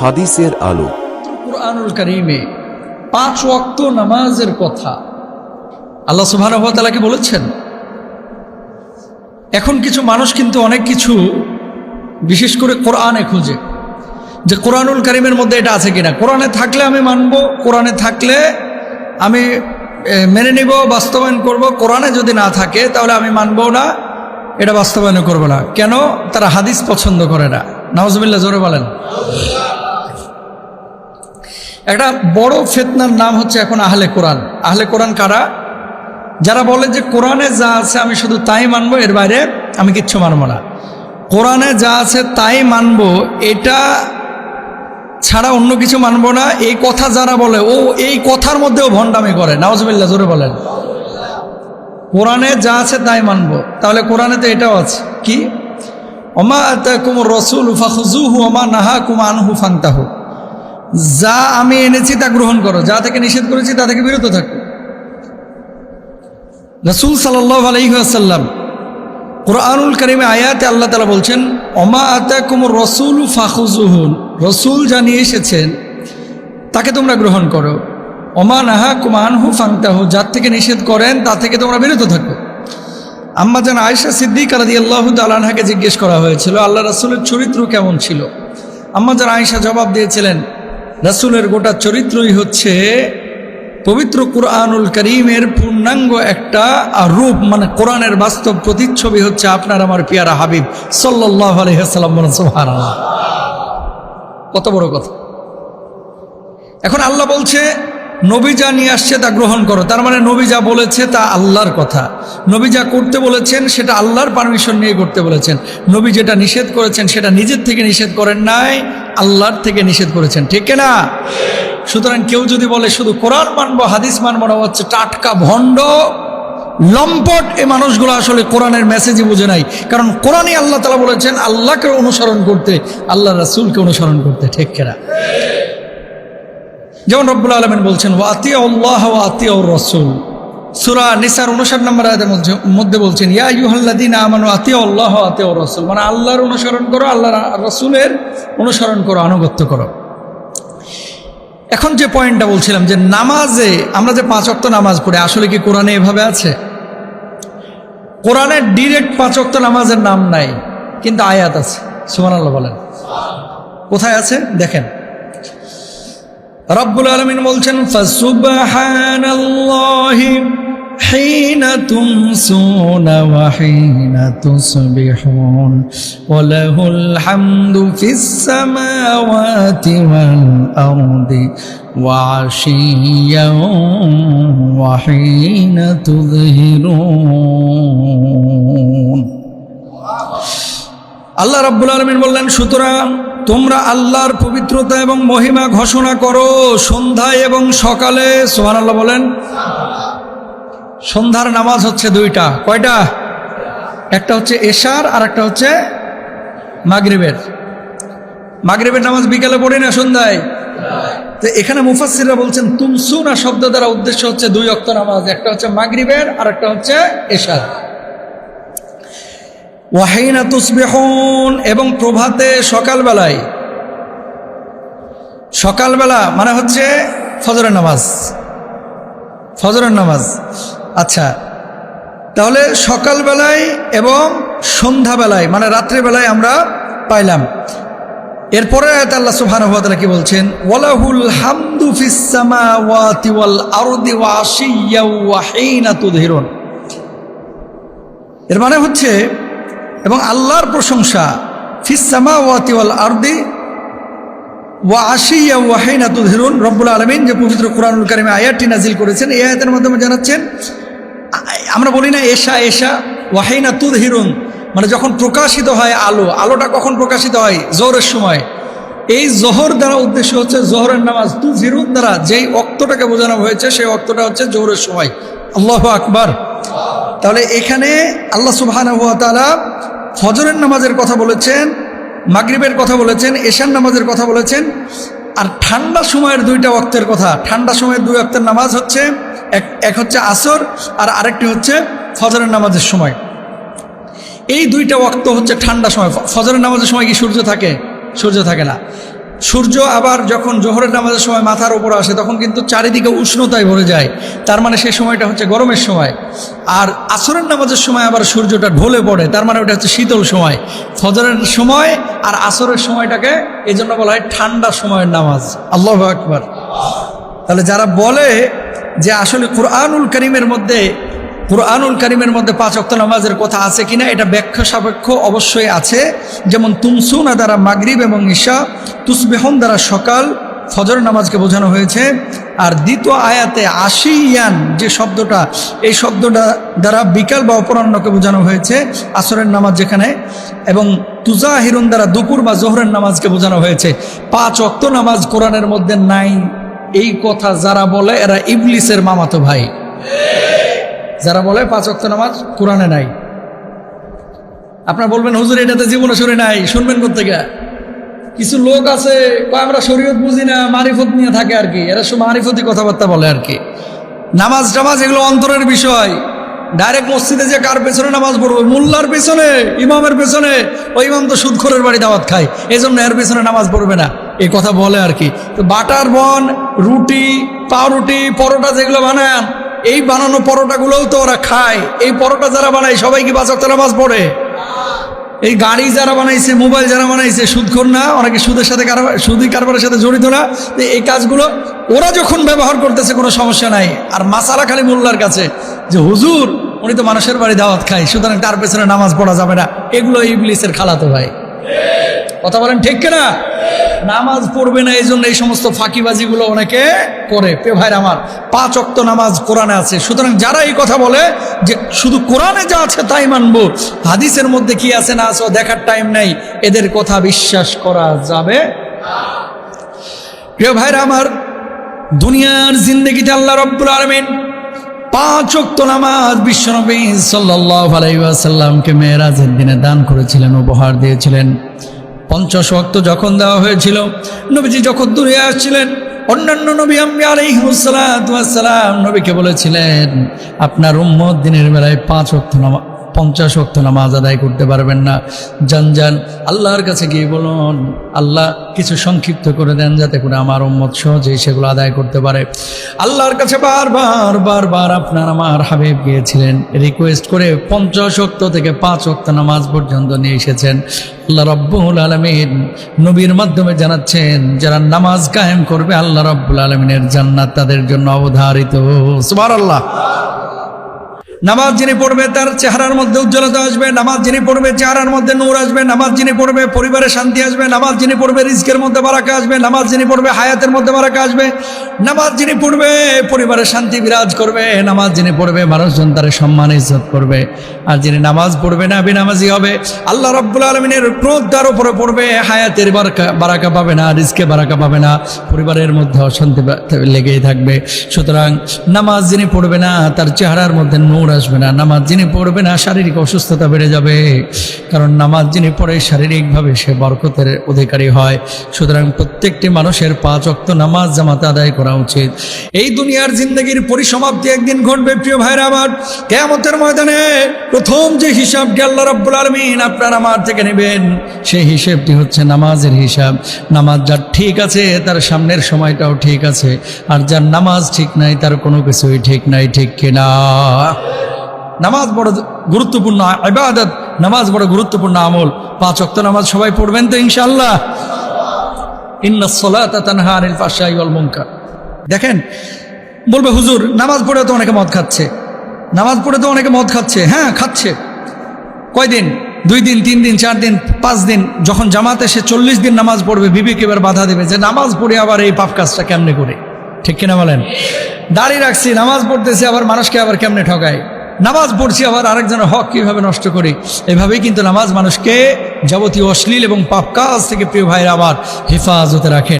হাদিসের আলো। কুরআনুল করিমে পাঁচ ওয়াক্ত নামাজের কথা আল্লাহ সুবহানাহু ওয়া তাআলা কি বলেছেন, এখন কিছু মানুষ কিন্তু অনেক কিছু বিশেষ করে কোরআনে খুঁজে, যে কোরআনুল করিমের মধ্যে এটা আছে কিনা। কোরআনে থাকলে আমি মানব, কোরআনে থাকলে আমি মেনে নিব, বাস্তবায়ন করব। কোরআনে যদি না থাকে, তাহলে আমি মানবো না, এটা বাস্তবায়ন করব না। কেন? তারা হাদিস পছন্দ করে না। নওয়াজবিল্লা জোরে বলেন। একটা বড় ফেতনার নাম হচ্ছে এখন আহলে কোরআন। আহলে কোরআন কারা? যারা বলে যে কোরআনে যা আছে আমি শুধু তাই মানবো, এর বাইরে আমি কিচ্ছু মানবো না। কোরআনে যা আছে তাই মানবো, এটা ছাড়া অন্য কিছু মানবো না। এই কথা যারা বলে, ও এই কথার মধ্যেও ভণ্ডামি করে। নওয়াজবিল্লা জোরে বলেন। কোরআনে যা আছে তাই মানবো। তাহলে কোরআনে তো এটাও আছে। কি? অমা আতাকুম রসুল হুফা ফাখুজুহু অমা নাহা কুমানহু ফান্তাহু। যা আমি এনেছি তা গ্রহণ করো। যা থেকে নিষেধ করেছি তা থেকে বিরত থাকো। রসুল আলহিহাসাল্লাম কোরআনুল করিমে আয়াতে আল্লাহ তালা বলছেন অমা আতাকুম রসুল ফাখুজুহুন রসুল যা নিয়ে এসেছেন, তাকে তোমরা গ্রহণ করো। অমা নাহা কুমান কুমানহু ফাংতাহু যার থেকে নিষেধ করেন, তা থেকে তোমরা বিরত থাকো। আম্মা যেন আয়েশা সিদ্দিক আলাদি আল্লাহ তালানহাকে জিজ্ঞেস করা হয়েছিল, আল্লাহ রসুলের চরিত্র কেমন ছিল? আম্মা যেন আয়েশা জবাব দিয়েছিলেন রাসুলের গোটা চরিত্রই হচ্ছে পবিত্র কুরআনুল করিমের পূর্ণাঙ্গ একটা রূপ মানে কোরআনের বাস্তব প্রতিচ্ছবি হচ্ছে আপনার আমার পিয়ারা হাবিব সাল্লাহ আলহাম। কত বড় কথা এখন আল্লাহ বলছে নবী যা নিয়ে আসছে তা গ্রহণ করো। তার মানে নবী যা বলেছে তা আল্লাহর কথা। নবী যা করতে বলেছেন, সেটা আল্লাহর পারমিশন নিয়ে করতে বলেছেন। নবী যেটা নিষেধ করেছেন, সেটা নিজের থেকে নিষেধ করেন নাই, আল্লাহর থেকে নিষেধ করেছেন। ঠিক না সুতরাং কেউ যদি বলে শুধু কোরআন মানবো, হাদিস মানবো না হচ্ছে টাটকা ভণ্ড, লম্পট, এ মানুষগুলো আসলে কোরআনের মেসেজই বুঝে নাই। কারণ কোরআনই আল্লাহ তালা বলেছেন, আল্লাহকে অনুসরণ করতে আল্লাহ রাসুলকে অনুসরণ করতে। ঠিক কেনা? যেমন রব্বুল আলমিন বলছেন ও আতিয়া উল্লাহ ও আতিয়া রসুল। সুরা নিসার উনষাট নম্বর আয়াতের মধ্যে বলছেন, ইয়া ইউহাল্লাদিন আমানু আতিয়া উল্লাহ আতিয়া রসুল। মানে আল্লাহর অনুসরণ করো আল্লাহ রসুলের অনুসরণ করো, আনুগত্য করো। এখন যে পয়েন্টটা বলছিলাম যে নামাজে আমরা যে পাঁচ অক্ত নামাজ পড়ি, আসলে কি কোরআনে এভাবে আছে? কোরআনের ডিরেক্ট পাঁচ অক্ত নামাজের নাম নাই, কিন্তু আয়াত আছে। সুমান আল্লাহ বলেন। কোথায় আছে? দেখেন। রব্বুল আলমিন বলছেন ফাসুবহানাল্লাহি حين تمسون وحين تصبحون وله الحمد في السماوات والأرض وعشيا وحين تظهرون আল্লাহ রাব্বুল আলমিন বললেন, সুতরাং তোমরা আল্লাহর পবিত্রতা এবং মহিমা ঘোষণা করো সন্ধ্যায় এবং সকালে। সোহান আল্লাহ বলেন, সন্ধ্যার নামাজ হচ্ছে দুইটা। কয়টা? একটা হচ্ছে এশার আর একটা হচ্ছে মাগরিবের। মাগরিবের নামাজ বিকালে পড়ি না সন্ধ্যায়? তো এখানে মুফাসিররা বলছেন, তুমসুনা শব্দ দ্বারা উদ্দেশ্য হচ্ছে দুই অক্ত নামাজ, একটা হচ্ছে মাগরিবের আর একটা হচ্ছে এশার। ওয়াহিনা তুসবিহুন, এবং প্রভাতে সকালবেলায়। সকালবেলা মানে হচ্ছে ফজরের নামাজ। ফজরের নামাজ। আচ্ছা তাহলে সকালবেলায় এবং সন্ধ্যাবেলায় মানে রাত্রিবেলায় আমরা পাইলাম। এরপরে আয়াত আল্লাহ সুবহানাহু ওয়া তাআলা কি বলছেন? ওয়ালাহুল হামদু ফিস সামাওয়াতি ওয়াল আরদি ওয়া আশিয়্যা ওয়া হিনা এর মানে হচ্ছে এবং আল্লাহর প্রশংসা, ফিস সামাওয়াতি ওয়াল আরদি ওয়া আশিয়া ওয়াহিনা তুধিরুন রব্বুল আলমিন যে পবিত্র কোরআনুল কারিমে আয়াতটি নাজিল করেছেন, এই আয়াতের মাধ্যমে জানাচ্ছেন, আমরা বলি না এশা এশা ওয়াহিনা তুধহিরুন মানে যখন প্রকাশিত হয় আলো, আলোটা কখন প্রকাশিত হয়? জোহরের সময়। এই জোহর দ্বারা উদ্দেশ্য হচ্ছে জোহরের নামাজ তুজিরুন দ্বারা যেই অক্তটাকে বোঝানো হয়েছে, সেই অক্তটা হচ্ছে জোহরের সময়। আল্লাহ আকবার। তাহলে এখানে আল্লাহ তাআলা ফজরের নামাজের কথা বলেছেন, মাগরিবের কথা বলেছেন, এশার নামাজের কথা বলেছেন। আর ঠান্ডা সময়ের দুইটা ওয়াক্তের কথা, ঠান্ডা সময়ের দুই ওয়াক্তের নামাজ হচ্ছে এক এক হচ্ছে আসর আর আরেকটি হচ্ছে ফজরের নামাজের সময়। এই দুইটা ওয়াক্ত হচ্ছে ঠান্ডা সময় ফজরের নামাজের সময় কি সূর্য থাকে? সূর্য থাকে না। সূর্য আবার যখন জোহরের নামাজের সময় মাথার ওপর আসে, তখন কিন্তু চারিদিকে উষ্ণতায় ভরে যায়। তার মানে সেই সময়টা হচ্ছে গরমের সময়। আর আসরের নামাজের সময় আবার সূর্যটা ঢলে পড়ে, তার মানে ওটা হচ্ছে শীতল সময়। ফজরের সময় আর আসরের সময়টাকে এই জন্য বলা হয় ঠান্ডা সময়ের নামাজ। আল্লাহ আকবার। তাহলে যারা বলে যে আসলে কোরআনুল করিমের মধ্যে কোরআনুল করিমের মধ্যে পাঁচ অক্ত নামাজের কথা আছে কিনা এটা ব্যাখ্যা সাপেক্ষ অবশ্যই আছে। যেমন তুমসুনা দ্বারা মাগরিব এবং ঈশা, তুসবেহন দ্বারা সকাল, ফজর নামাজকে বোঝানো হয়েছে। আর দ্বিতীয় আয়াতে আশিয়ান যে শব্দটা, এই শব্দটা দ্বারা বিকাল বা অপরাহ্নকে বোঝানো হয়েছে, আসরের নামাজ যেখানে, এবং তুজা হিরুন দ্বারা দুপুর বা জোহরের নামাজকে বোঝানো হয়েছে। পাঁচ অক্ত নামাজ কোরআনের মধ্যে নাই। এই কথা যারা বলে, এরা ইবলিসের মামাতো ভাই। যারা বলে পাঁচ অক্ত নামাজ কোরআনে নাই। আপনার বলবেন, হুজুর, এটাতে জীবনে শুনে নাই, শুনবেন কোথেকে কিছু লোক আছে আমরা শরীয়ত বুঝি না, মারিফত নিয়ে থাকে আর কি। এরা সব মারিফতি কথাবার্তা বলে আর কি। নামাজ টামাজ এগুলো অন্তরের বিষয়। ডাইরেক্ট মসজিদে যে কার পেছনে নামাজ পড়ব? মোল্লার পেছনে, ইমামের পেছনে। ওই ইমাম তো সুদখোরের বাড়ি দাওয়াত খায় এই জন্য এর পেছনে নামাজ পড়বে না। এই কথা বলে আর কি। তো বাটার বন, রুটি, পাউরুটি, পরোটা যেগুলো বানান এই বানানো পরোটাগুলোও তো ওরা খায়। এই পরোটা যারা বানায়, সবাই কি বাঁচাতে নামাজ পড়ে? এই গাড়ি যারা বানাইছে, মোবাইল যারা বানাইছে, সুদখোর না? অনেকে সুদের সাথে সুদি কারবারের সাথে জড়িত না? এই কাজগুলো ওরা যখন ব্যবহার করতেছে, কোনো সমস্যা নাই। আর মাসালা খালি মোল্লার কাছে, যে হুজুর, উনি তো মানুষের বাড়ি দাওয়াত খায়, সুতরাং তার পেছনে নামাজ পড়া যাবে না। এগুলো ইবলিসের খালাতো ভাই। কথা বলেন ঠিক কিনা? নামাজ পড়বে না এই জন্য এই সমস্ত ফাঁকিবাজিগুলো অনেকে করে। পে ভাইর আমার, পাঁচ অক্ত নামাজ কোরআনে আছে। সুতরাং যারা এই কথা বলে যে শুধু কোরআনে যা আছে তাই মানবো, হাদিসের মধ্যে কি আছে না আছে দেখার টাইম নেই, এদের কথা বিশ্বাস করা যাবে প্রিয় ভাইরা আমার, দুনিয়ার জিন্দগিতে আল্লাহ রব্বুল আলমিন পাঁচ অক্ত নামাজ বিশ্বনবী সাল্লাল্লাহু আলাইহি ওয়াসাল্লামকে মেয়েরাজের দিনে দান করেছিলেন, উপহার দিয়েছিলেন। পঞ্চাশ অক্ত যখন দেওয়া হয়েছিল, নবীজি যখন দূরে আসছিলেন, অন্যান্য নবী আমি আলাইহিমসালাম নবীকে বলেছিলেন, আপনার উম্মত দিনের বেলায় পাঁচ অক্ত নামাজ পঞ্চাশ অক্ত নামাজ আদায় করতে পারবেন না। যান যান, আল্লাহর কাছে গিয়ে বলুন, আল্লাহ কিছু সংক্ষিপ্ত করে দেন যাতে করে আমার উম্মত সহজেই সেগুলো আদায় করতে পারে। আল্লাহর কাছে বারবার বারবার আপনার আমার হাবিব গিয়েছিলেন। রিকোয়েস্ট করে পঞ্চাশ অক্ত থেকে পাঁচ অক্ত নামাজ পর্যন্ত নিয়ে এসেছেন। আল্লাহ রব্বুল আলমিন নবীর মাধ্যমে জানাচ্ছেন, যারা নামাজ কায়েম করবে, আল্লাহ রব্বুল আলমিনের জান্নাত তাদের জন্য অবধারিত। সুবার আল্লাহ নামাজ যিনি পড়বে তার চেহারার মধ্যে উজ্জ্বলতা আসবে, নামাজ যিনি পড়বে চেহারার মধ্যে নূর আসবে, নামাজ যিনি পড়বে পরিবারে শান্তি আসবে, নামাজ যিনি পড়বে রিস্কের মধ্যে বারাকা আসবে, নামাজ যিনি পড়বে হায়াতের মধ্যে বারাকা আসবে, নামাজ যিনি পড়বে পরিবারে শান্তি বিরাজ করবে, নামাজ যিনি পড়বে মানুষজন তার সম্মান ইজ্জত করবে। আর যিনি নামাজ পড়বে না, বেনামাজি হবে, আল্লাহ রব্বুল আলমিনের ক্রোধ তার উপরে পড়বে, হায়াতের বারাকা পাবে না রিস্কে বারাকা পাবে না, পরিবারের মধ্যে অশান্তি লেগেই থাকবে। সুতরাং নামাজ যিনি পড়বে না, তার চেহারার মধ্যে নূর আসবে না। নামাজ যিনি পড়বে না শারীরিক অসুস্থতা বেড়ে যাবে। কারণ নামাজ যিনি পড়ে, শারীরিকভাবে সে বরকতের অধিকারী হয়। সুতরাং প্রত্যেকটি মানুষের পাঁচ অক্ত নামাজ জামাতে আদায় করা উচিত। এই দুনিয়ার জিন্দগির পরিসমাপ্তি একদিন ঘটবে, প্রিয় ভাইরা আমার। কেয়ামতের ময়দানে প্রথম যে হিসাব আল্লাহ রব্বুল আলমিন আপনার আমার থেকে নেবেন, সেই হিসেবটি হচ্ছে নামাজের হিসাব। নামাজ যার ঠিক আছে, তার সামনের সময়টাও ঠিক আছে। আর যার নামাজ ঠিক নাই, তার কোনো কিছুই ঠিক নাই, ঠিক কিনা? নামাজ বড় গুরুত্বপূর্ণ ইবাদত, নামাজ বড় গুরুত্বপূর্ণ আমল। পাঁচ অক্ত নামাজ সবাই পড়বেন তো ইনশাল্লাহ ইন্না আনিল দেখেন, বলবে, হুজুর, নামাজ পড়ে তো অনেকে মদ খাচ্ছে। নামাজ পড়ে তো অনেকে মদ খাচ্ছে। হ্যাঁ খাচ্ছে। কয়দিন? দুই দিন, তিন দিন, চার দিন, পাঁচ দিন, যখন জামাতে সে চল্লিশ দিন নামাজ পড়বে, বিবেক এবার বাধা দেবে যে নামাজ পড়ে আবার এই পাপ কাজটা কেমনে করে? ঠিক কিনা বলেন? দাঁড়িয়ে রাখছি, নামাজ পড়তেছি, আবার মানুষকে আবার কেমনে ঠকায়? নামাজ পড়ছি আবার আরেকজনের হক কীভাবে নষ্ট করি? এভাবেই কিন্তু নামাজ মানুষকে যাবতীয় অশ্লীল এবং পাপ কাজ থেকে প্রিয় ভাইয়ের আবার হেফাজতে রাখে